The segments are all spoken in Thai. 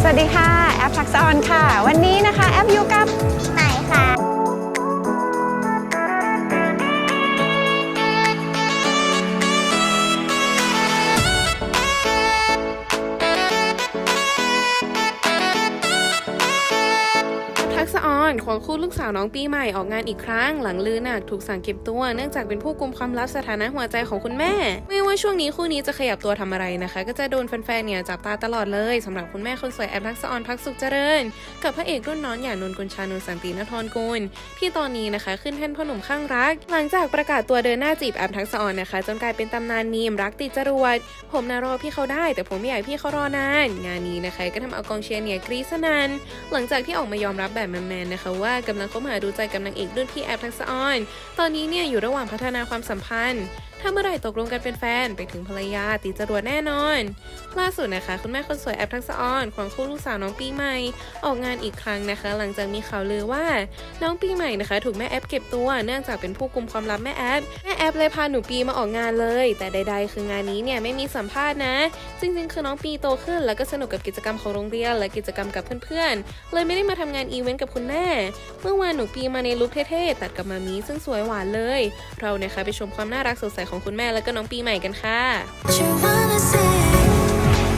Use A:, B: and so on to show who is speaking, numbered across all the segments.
A: สวัสดีค่ะ แอปทักษะออนค่ะ วันนี้นะคะ แอปอยู่กับ
B: ทักษะออนควงคู่ลูกสาวน้องปีใหม่ออกงานอีกครั้ง หลังลือหนักถูกสั่งเก็บตัวเนื่องจากเป็นผู้กุมความลับสถานะหัวใจของคุณแม่ ไม่ว่าช่วงนี้คู่นี้จะขยับตัวทำอะไรนะคะ ก็จะโดนแฟนๆเนี่ยจับตาตลอดเลยสำหรับคุณแม่คนสวยแอปทักษออนพักสุขเจริญ กับพระเอกรุ่นน้องอย่างนนกุลชานนสันตินทรกุลที่ตอนนี้นะคะขึ้นแท่นพ่อหนุ่มข้างรัก หลังจากประกาศตัวเดินหน้าจีบแอปทักษออนนะคะ จนกลายเป็นตำนานมีมรักติดจรวดผมนะรอพี่เขาได้ แต่ผมไม่อยากพี่เขารอนาน งานนี้นะคะ ก็ทำเอากองเชียร์เนี่ยกรี๊ดสนั่นหลังจากที่ออกมายอมรับแบบแมนๆนะคะว่ากำลังคบหาดูใจกับนางเอกรุ่นพี่แอปทักษออน ตอนนี้เนี่ยอยู่ระหว่างพัฒนาความสัมพันธ์ ถ้าเมื่อไหร่ตกลงกันเป็นแฟนไปถึงภรรยาตีจรวดแน่นอน ล่าสุดนะคะ คุณแม่คนสวยแอปทักษออนควงคู่ลูกสาวน้องปีใหม่ ออกงานอีกครั้งนะคะ หลังจากมีข่าวลือว่าน้องปีใหม่นะคะ ถูกแม่แอปเก็บตัวเนื่องจากเป็นผู้กุมความลับแม่แอปแม่แอปเลยพาหนูปีมาออกงานเลย แต่ใด ๆ คืองานนี้เนี่ยไม่มีสัมภาษณ์นะ จริงๆ คือน้องปีโตขึ้น แล้วก็สนุกกับกิจกรรมของโรงเรียนและกิจกรรมกับเพื่อนๆเลยไม่ได้มาทำงานอีเวนต์กับคุณแม่เมื่อวานหนูปีมาในลุคเท่ๆตัดกับมามีซึ่งสวยหวานเลย เราเนี่ยคะไปชมความน่ารักสดใสของคุณแม่แล้วก็น้องปีใหม่กันค่ะ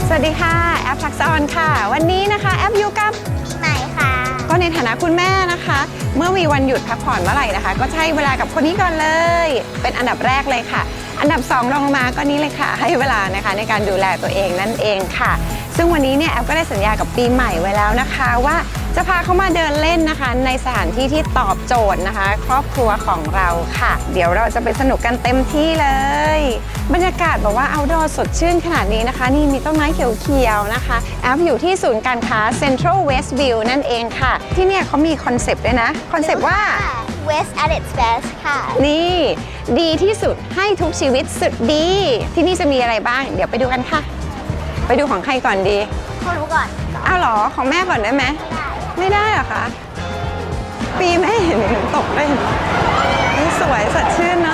A: สวัสดีค่ะ แอปทักษะออนค่ะ วันนี้นะคะแอปอยู่กับ
C: ไหนค่ะ
A: ก็ในฐานะคุณแม่นะคะ เมื่อมีวันหยุดพักผ่อนเมื่อไหร่นะคะ ก็ให้เวลากับคนนี้ก่อนเลย เป็นอันดับแรกเลยค่ะ อันดับ2รองลงมาก็นี่เลยค่ะ ให้เวลานะคะในการดูแลตัวเองนั่นเองค่ะ ซึ่งวันนี้เนี่ยแอปก็ได้สัญญากับปีใหม่ไว้แล้วนะคะว่า จะพาเขามาเดินเล่นนะคะ ในสถานที่ที่ตอบโจทย์นะคะ ครอบครัวของเราค่ะ เดี๋ยวเราจะไปสนุกกันเต็มที่เลย บรรยากาศแบบว่าเอาดอสดชื่นขนาดนี้นะคะ นี่มีต้นไม้เขียวๆนะคะ แอปอยู่ที่ศูนย์การค้า Central Westview นั่นเองค่ะ ที่เนี่ยเขามีคอนเซปต์ด้วยนะ คอนเซปต์ว่า
C: West at its best ค่ะ
A: นี่ ดีที่สุดให้ทุกชีวิตสุดดี ที่นี่จะมีอะไรบ้าง เดี๋ยวไปดูกันค่ะ ไปดูของใครก่อนดี
C: เขารู้ก่อน
A: อ้าวเหรอ ของแม่ก่อนได้ไหมไไม่ได้เหรอคะ ปีไม่เห็นหนูตกเลยนี่สวยสดชื่นเนาะ